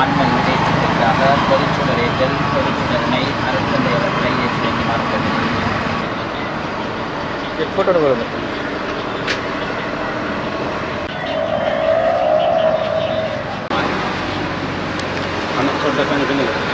ஆன்ம விடயத்திற்காக பொதுச்சுடரேற்றல் பொதுச்சுடரனை அருட்தந்தை அவர்களை ஏற்றி கேட்டுக்கொள்கிறேன். ஃபோட்டோ எடுக்கிறது அண்ணா சொல்லிட்டு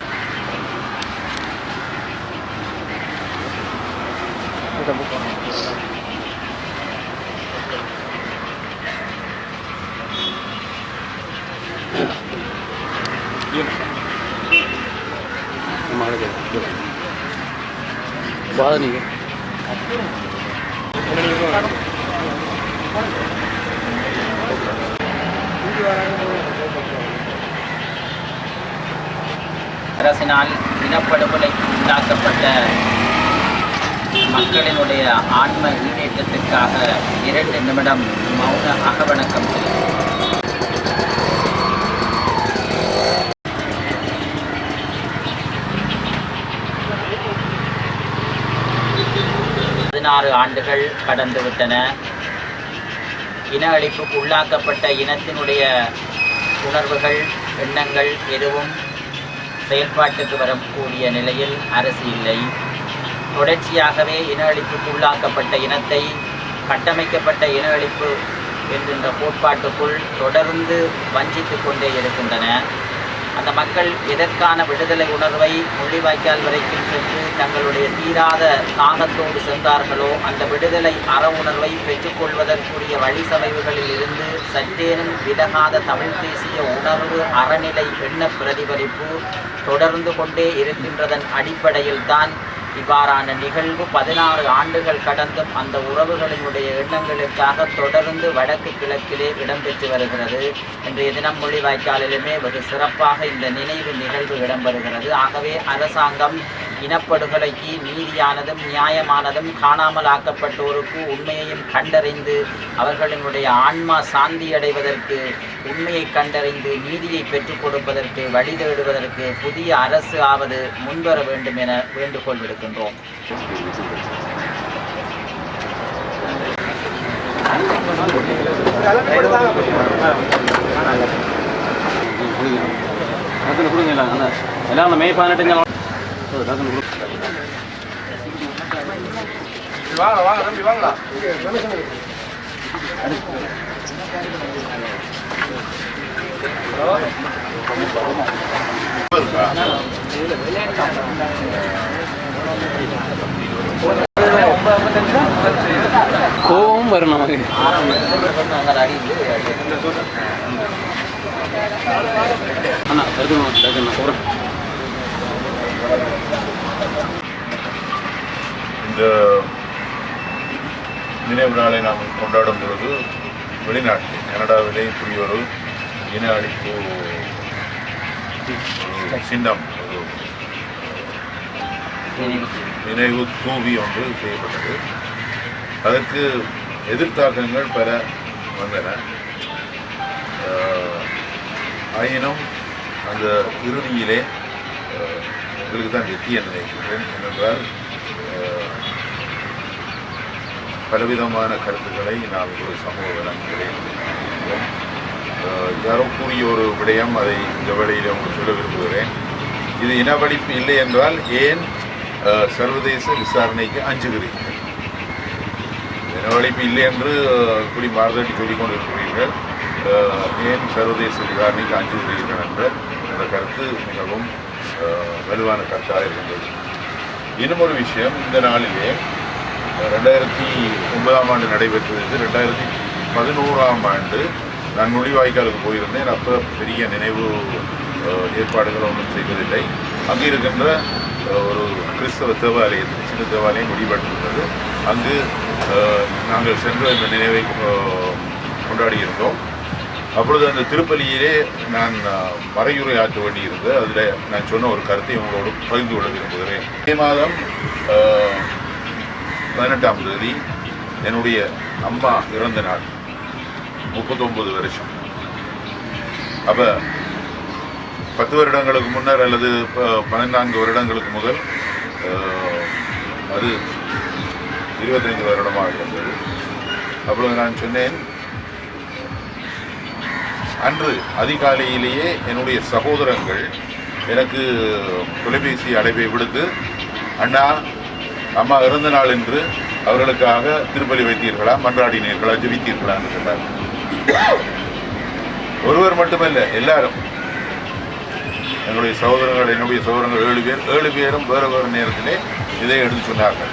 பாத நீங்கள் அரசினால் இனப்படுகொலைக்கு உண்டாக்கப்பட்ட மக்களினுடைய ஆன்ம ஈடேற்றத்திற்காக இரண்டு நிமிடம் மௌன அகவணக்கம் செலுத்துவோம். பதினாறு ஆண்டுகள் கடந்துவிட்டன. இன அழிப்புக்கு உள்ளாக்கப்பட்ட இனத்தினுடைய உணர்வுகள் எண்ணங்கள் எதுவும் செயல்பாட்டுக்கு வரக்கூடிய நிலையில் அரசு இல்லை. தொடர்ச்சியாகவே இன அழிப்புக்கு உள்ளாக்கப்பட்ட இனத்தை கட்டமைக்கப்பட்ட இன அழிப்பு என்கின்ற கோட்பாட்டுக்குள் தொடர்ந்து வஞ்சித்து கொண்டே இருக்கின்றன. அந்த மக்கள் எதற்கான விடுதலை உணர்வை மொழிவாய்க்கால் வரைக்கும் சென்று தங்களுடைய தீராத தாகத்தோடு சென்றார்களோ அந்த விடுதலை அற உணர்வை பெற்றுக்கொள்வதற்குரிய வழிசமைவுகளில் இருந்து சற்றேனும் விலகாத தமிழ் தேசிய உணர்வு அறநிலை எண்ண பிரதிபலிப்பு தொடர்ந்து கொண்டே இருக்கின்றதன் அடிப்படையில்தான் இவ்வாறான நிகழ்வு பதினாறு ஆண்டுகள் கடந்தும் அந்த உறவுகளினுடைய எண்ணங்களுக்காக தொடர்ந்து வடக்கு கிழக்கிலே இடம்பெற்று வருகிறது. இன்றைய தினம் மொழிவாய்க்காலிலுமே வெகு சிறப்பாக இந்த நினைவு நிகழ்வு இடம்பெறுகிறது. ஆகவே அரசாங்கம் இனப்படுகொலைக்கு நீதியானதும் நியாயமானதும் காணாமல் ஆக்கப்பட்டோருக்கு உண்மையையும் கண்டறிந்து அவர்களினுடைய ஆன்மா சாந்தி அடைவதற்கு உண்மையை கண்டறிந்து நீதியை பெற்றுக் கொடுப்பதற்கு வழி தேடுவதற்கு புதிய அரசு ஆவது முன்வர வேண்டும் என வேண்டுகோள் விடுக்கின்றோம் டக்குனு கொடுங்க எல்லாம் அந்த எல்லாம் மே பதினெட்டு டக்குனு கொடு வாங்க வாங்க தம்பி வாங்க கோவம் வரும் நமக்கு. அண்ணா டக்குனு டக்குனு போகிறேன் இந்த நினைவு நாளை நாம் கொண்டாடும் பொழுது வெளிநாட்டில் கனடாவிலே இப்படி ஒரு இன அழிப்பு சின்னம் ஒரு நினைவு தூவி ஒன்று செய்யப்பட்டது. அதற்கு எதிர்த்தாக்கங்கள் பல வந்தன. ஆயினும் அந்த இறுதியிலே எங்களுக்கு தான் வெற்றி என்று நினைக்கிறேன். ஏனென்றால் பலவிதமான கருத்துக்களை நாம் ஒரு சமூக விலங்குகளில் இருக்கிறோம். யாரோ கூறிய ஒரு விடயம் அதை இந்த வேளையில் உங்களுக்கு சொல்ல விரும்புகிறேன். இது இனவழிப்பு இல்லை என்றால் ஏன் சர்வதேச விசாரணைக்கு அஞ்சுகிறீர்கள்? இனவழிப்பு இல்லை என்று இப்படி மாறுதட்டி சொல்லிக் கொண்டிருக்கிறீர்கள் ஏன் சர்வதேச விசாரணைக்கு அஞ்சுகிறீர்கள் என்ற அந்த கருத்து மிகவும் வலுவான கருத்தாக இருக்கின்றது இன்னும் ஒரு விஷயம் இந்த நாளிலே ரெண்டாயிரத்தி ஒன்பதாம் ஆண்டு நடைபெற்றது. ரெண்டாயிரத்தி பதினோராம் ஆண்டு நான் நுழைவாய்க்காலுக்கு போயிருந்தேன். அப்போ பெரிய நினைவு ஏற்பாடுகள் ஒன்றும் செய்வதில்லை அங்கே இருக்கின்ற ஒரு கிறிஸ்தவ தேவாலயத்தில் சின்ன தேவாலயம் முடிவெடுத்திருந்தது அங்கு நாங்கள் சென்று அந்த நினைவை கொண்டாடியிருந்தோம். அப்பொழுது அந்த திருப்பலியிலே நான் வரையுறை மறையுரை ஆற்ற வேண்டியிருந்தது. அதில் நான் சொன்ன ஒரு கருத்தை உங்களோடு பகிர்ந்து கொள்ள விரும்புகிறேன். மே மாதம் பதினெட்டாம் தேதி என்னுடைய அம்மா இறந்த நாள். முப்பத்தொன்பது வருஷம். அப்போ பத்து வருடங்களுக்கு முன்னர் அல்லது ப- பதினான்கு வருடங்களுக்கு முதல் அது இருபத்தைந்து வருடமாக இருந்தது. அப்பொழுது நான் சொன்னேன் அன்று அதிகாலையிலேயே என்னுடைய சகோதரங்கள் எனக்கு தொலைபேசி அழைப்பை விடுத்து அண்ணா அம்மா இறந்த நாள் என்று அவர்களுக்காக திருப்பலி வைத்தீர்களா? மன்றாடினீர்களா? ஜெபித்தீர்களா என்று சொன்னார் ஒருவர் மட்டுமல்ல எல்லாரும். எங்களுடைய சகோதரர்கள் என்னுடைய சகோதரங்கள் ஏழு பேர் ஏழு பேரும் வேறு வேறு நேரத்திலே இதை எடுத்து சொன்னார்கள்.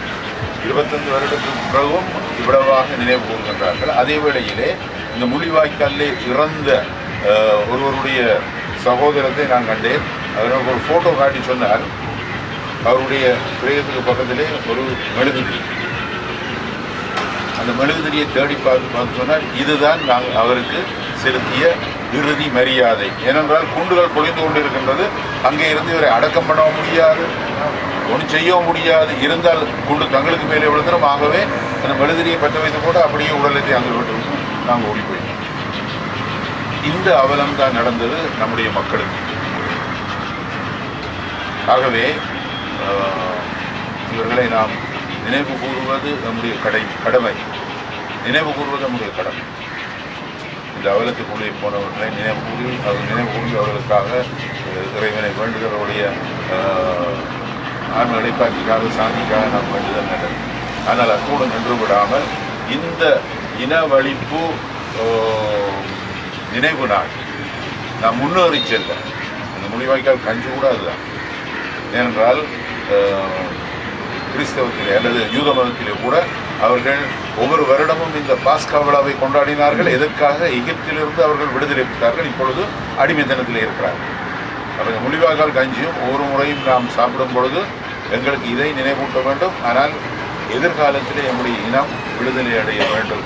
இருபத்தஞ்சு வருடத்துக்கு பிறகும் இவ்வளவாக நினைவு கூறுகின்றார்கள் அதே வேளையிலே இந்த முள்ளிவாய்க்காலிலே இறந்த ஒருவருடைய சகோதரத்தை நான் கண்டேன். அவர் ஒரு ஃபோட்டோ காட்டி சொன்னார். அவருடைய பிரேயத்துக்கு பக்கத்திலே ஒரு மெழுகுதிரி அந்த மெழுகுதிரியை தேடி பார்த்து பார்த்து சொன்னால் இதுதான் நாங்கள் அவருக்கு செலுத்திய இறுதி மரியாதை. ஏனென்றால் குண்டுகள் பொழிந்து கொண்டிருக்கின்றது. அங்கே இருந்து இவரை அடக்கம் பண்ண முடியாது ஒன்றும் செய்யவும் முடியாது. இருந்தால் குண்டு தங்களுக்கு மேலே விழுந்துடும். ஆகவே அந்த மெழுதிரியை பற்ற வைத்து போட்டு அப்படியே உடலத்தை அங்கே விட்டு நாங்கள் ஓடி போயிட்டோம். இந்த அவலம் தான் நடந்தது நம்முடைய மக்களுக்கு. ஆகவே இவர்களை நாம் நினைவு கூறுவது நம்முடைய கடை கடமை. நினைவு கூறுவது நம்முடைய கடமை. இந்த அவலத்துக்குள்ளே போனவர்களை நினைவு கூறி அவர் நினைவு கூறி அவர்களுக்காக இறைவனை வேண்டுதலுடைய ஆஹ், ஆன்ம சாந்திக்காக நாம் வேண்டுதல் நல்லது ஆனால் அத்தோடு நின்று விடாமல் இந்த இனவழிப்பு நினைவு நாள். நாம் முன்னேறி செல்ல. அந்த முடிவாய்க்கால் கஞ்சி கூட அதுதான். ஏனென்றால் கிறிஸ்தவத்திலே அல்லது யூத மதத்திலே கூட அவர்கள் ஒவ்வொரு வருடமும் இந்த பாஸ்கா விழாவை கொண்டாடினார்கள். எதற்காக? எகிப்திலிருந்து அவர்கள் விடுதலை பெற்றார்கள். இப்பொழுது அடிமைத்தனத்திலே இருக்கிறார்கள். அப்போ இந்த முள்ளிவாய்க்கால் கஞ்சியும் ஒவ்வொரு முறையும் நாம் சாப்பிடும் பொழுது எங்களுக்கு இதை நினைவூட்ட வேண்டும். ஆனால் எதிர்காலத்திலே நம்முடைய இனம் விடுதலை அடைய வேண்டும்.